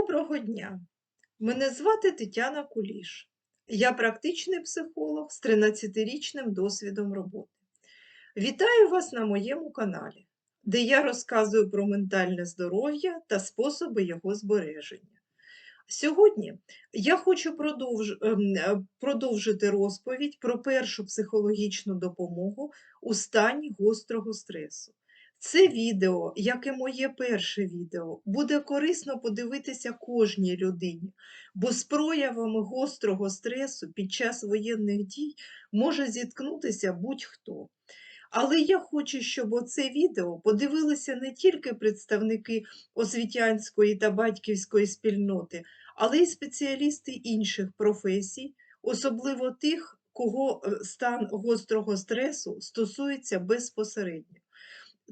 Доброго дня! Мене звати Тетяна Куліш. Я практичний психолог з 13-річним досвідом роботи. Вітаю вас на моєму каналі, де я розказую про ментальне здоров'я та способи його збереження. Сьогодні я хочу продовж... ем, е, продовжити розповідь про першу психологічну допомогу у стані гострого стресу. Це відео, як і моє перше відео, буде корисно подивитися кожній людині, бо з проявами гострого стресу під час воєнних дій може зіткнутися будь-хто. Але я хочу, щоб оце відео подивилися не тільки представники освітянської та батьківської спільноти, але й спеціалісти інших професій, особливо тих, кого е, стан гострого стресу стосується безпосередньо.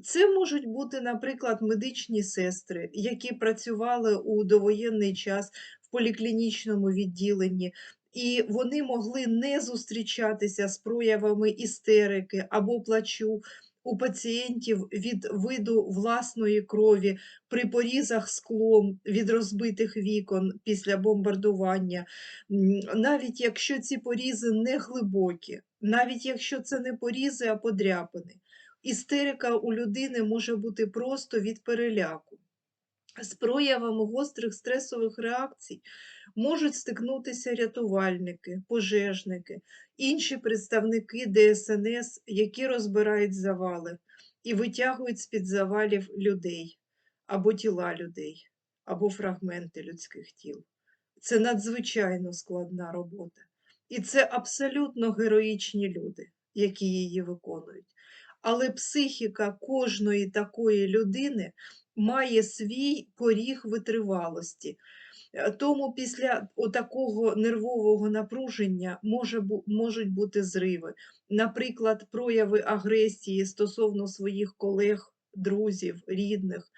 Це можуть бути, наприклад, медичні сестри, які працювали у довоєнний час в поліклінічному відділенні, і вони могли не зустрічатися з проявами істерики або плачу у пацієнтів від виду власної крові при порізах склом від розбитих вікон після бомбардування, навіть якщо ці порізи не глибокі, навіть якщо це не порізи, а подряпини. Істерика у людини може бути просто від переляку. З проявами гострих стресових реакцій можуть стикнутися рятувальники, пожежники, інші представники ДСНС, які розбирають завали і витягують з-під завалів людей або тіла людей, або фрагменти людських тіл. Це надзвичайно складна робота. І це абсолютно героїчні люди, які її виконують. Але психіка кожної такої людини має свій поріг витривалості. Е, Тому після такого нервового напруження може, можуть бути зриви. Наприклад, прояви агресії стосовно своїх колег, друзів, рідних.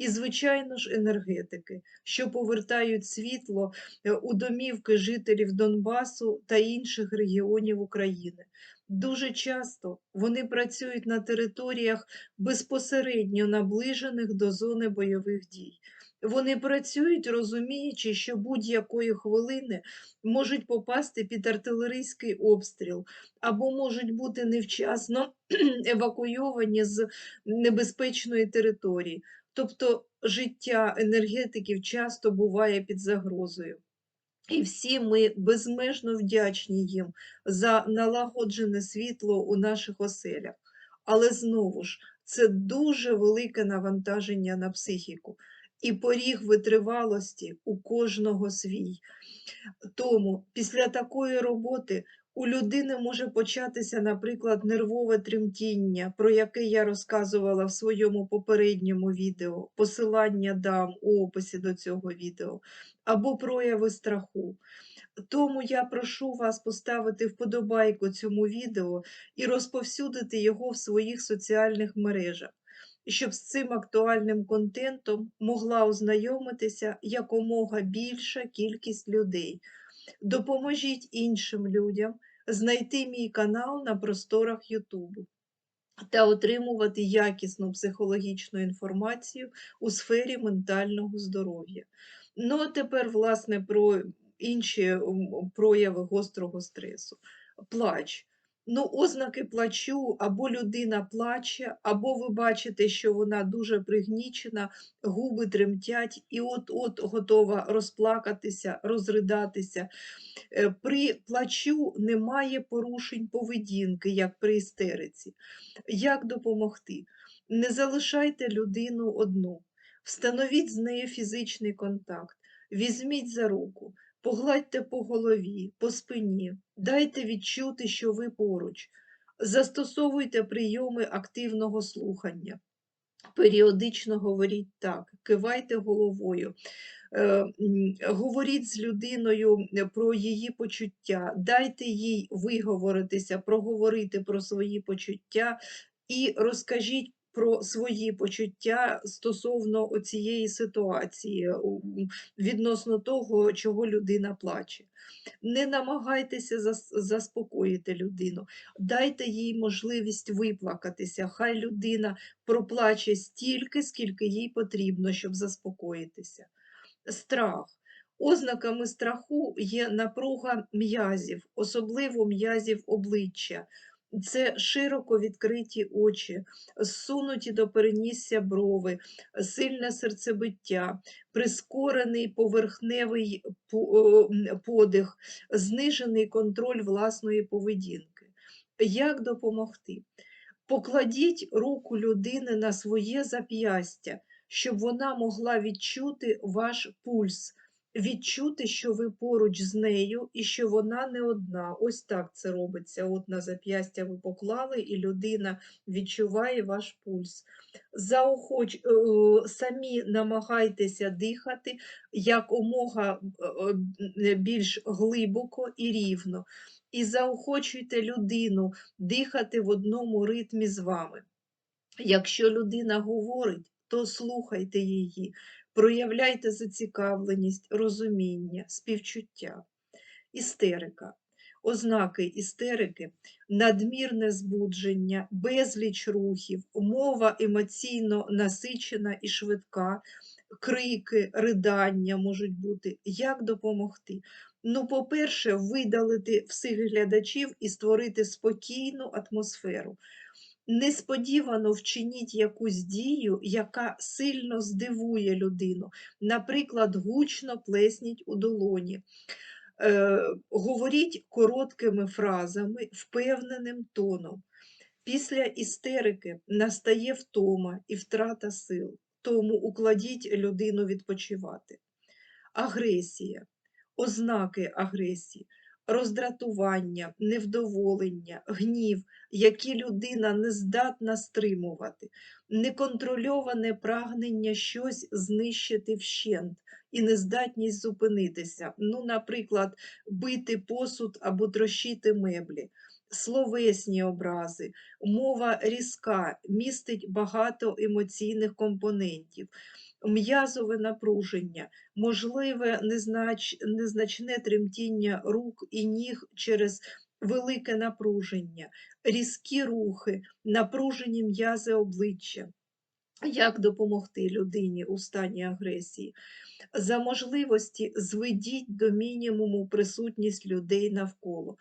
І, звичайно ж, енергетики, що повертають світло е, у домівки жителів Донбасу та інших регіонів України. Дуже часто вони працюють на територіях безпосередньо наближених до зони бойових дій. Вони працюють, розуміючи, що будь-якої хвилини можуть попасти під артилерійський обстріл або можуть бути невчасно евакуйовані з небезпечної території. Тобто життя енергетиків часто буває під загрозою. І всі ми безмежно вдячні їм за налагоджене світло у наших оселях. Але знову ж, це дуже велике навантаження на психіку. І поріг витривалості у кожного свій. Тому після такої роботи у людини може початися, наприклад, нервове тремтіння, про яке я розказувала в своєму попередньому відео, посилання дам у описі до цього відео, або прояви страху. Тому я прошу вас поставити вподобайку цьому відео і розповсюдити його в своїх соціальних мережах, щоб з цим актуальним контентом могла ознайомитися якомога більша кількість людей. Допоможіть іншим людям знайти мій канал на просторах Ютубу та отримувати якісну психологічну інформацію у сфері ментального здоров'я. Ну, а тепер, власне, про інші прояви гострого стресу. Плач. Ну, ознаки плачу, або людина плаче, або ви бачите, що вона дуже пригнічена, губи тремтять і от-от готова розплакатися, розридатися. Е, При плачу немає порушень поведінки, як при істериці. Як допомогти? Не залишайте людину одну, встановіть з нею фізичний контакт, візьміть за руку, погладьте по голові, по спині, дайте відчути, що ви поруч, застосовуйте прийоми активного слухання. Періодично говоріть так, кивайте головою, е, говоріть з людиною е, про її почуття, дайте їй виговоритися, проговорити про свої почуття і розкажіть про свої почуття стосовно цієї ситуації, відносно того, чого людина плаче. Не намагайтеся заспокоїти людину, дайте їй можливість виплакатися. Хай людина проплаче стільки, скільки їй потрібно, щоб заспокоїтися. Страх. Ознаками страху є напруга м'язів, особливо м'язів обличчя. Це широко відкриті очі, зсунуті до перенісся брови, сильне серцебиття, прискорений поверхневий подих, знижений контроль власної поведінки. Як допомогти? Покладіть руку людини на своє зап'ястя, щоб вона могла відчути ваш пульс, відчути, що ви поруч з нею і що вона не одна. Ось так це робиться. От на зап'ястя ви поклали, і людина відчуває ваш пульс. Заохоч... е, Самі намагайтеся дихати якомога е, е, більш глибоко і рівно. І заохочуйте людину дихати в одному ритмі з вами. Якщо людина говорить, то слухайте її, проявляйте зацікавленість, розуміння, співчуття. Істерика. Ознаки істерики, надмірне збудження, безліч рухів, мова емоційно насичена і швидка, крики, ридання можуть бути. Як допомогти? Ну, по-перше, видалити всіх глядачів і створити спокійну атмосферу. Несподівано вчиніть якусь дію, яка сильно здивує людину. Наприклад, гучно плесніть у долоні. Е, говоріть короткими фразами, впевненим тоном. Після істерики настає втома і втрата сил, тому укладіть людину відпочивати. Агресія, ознаки агресії, роздратування, невдоволення, гнів, які людина не здатна стримувати, неконтрольоване прагнення щось знищити вщент і нездатність зупинитися. Ну, наприклад, бити посуд або трощити меблі. Словесні образи, мова різка, містить багато емоційних компонентів, м'язове напруження, можливе незнач... незначне тремтіння рук і ніг через велике напруження, різкі рухи, напружені м'язи обличчя. Як допомогти людині у стані агресії? За можливості зведіть до мінімуму присутність людей навколо.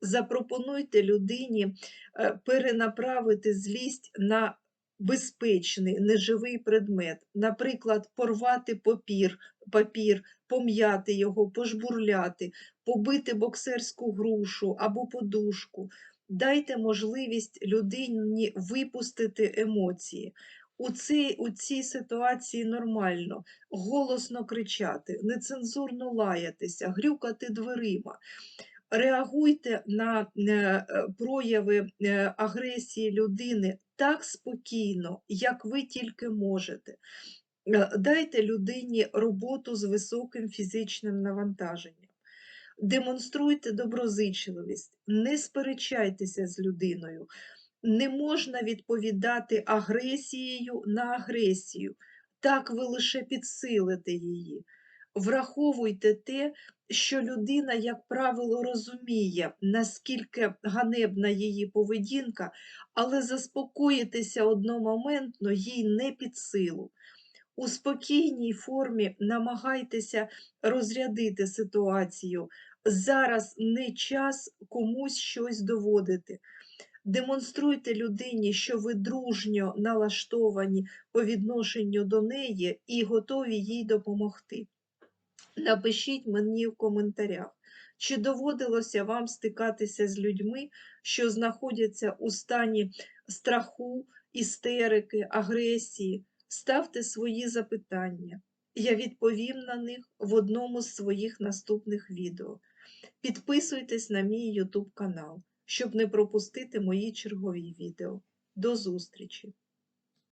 Запропонуйте людині е, перенаправити злість на безпечний неживий предмет, наприклад, порвати папір, папір, пом'яти його, пожбурляти, побити боксерську грушу або подушку. Дайте можливість людині випустити емоції. У цій, у цій ситуації нормально голосно кричати, нецензурно лаятися, грюкати дверима. Реагуйте на е, прояви е, агресії людини так спокійно, як ви тільки можете. Е, Дайте людині роботу з високим фізичним навантаженням. Демонструйте доброзичливість, не сперечайтеся з людиною. Не можна відповідати агресією на агресію. Так ви лише підсилите її. Враховуйте те, що людина, як правило, розуміє, наскільки ганебна її поведінка, але заспокоїтися одномоментно їй не під силу. У спокійній формі намагайтеся розрядити ситуацію. Зараз не час комусь щось доводити. Демонструйте людині, що ви дружньо налаштовані по відношенню до неї і готові їй допомогти. Напишіть мені в коментарях, чи доводилося вам стикатися з людьми, що знаходяться у стані страху, істерики, агресії. Ставте свої запитання. Я відповім на них в одному з своїх наступних відео. Підписуйтесь на мій YouTube канал, щоб не пропустити мої чергові відео. До зустрічі!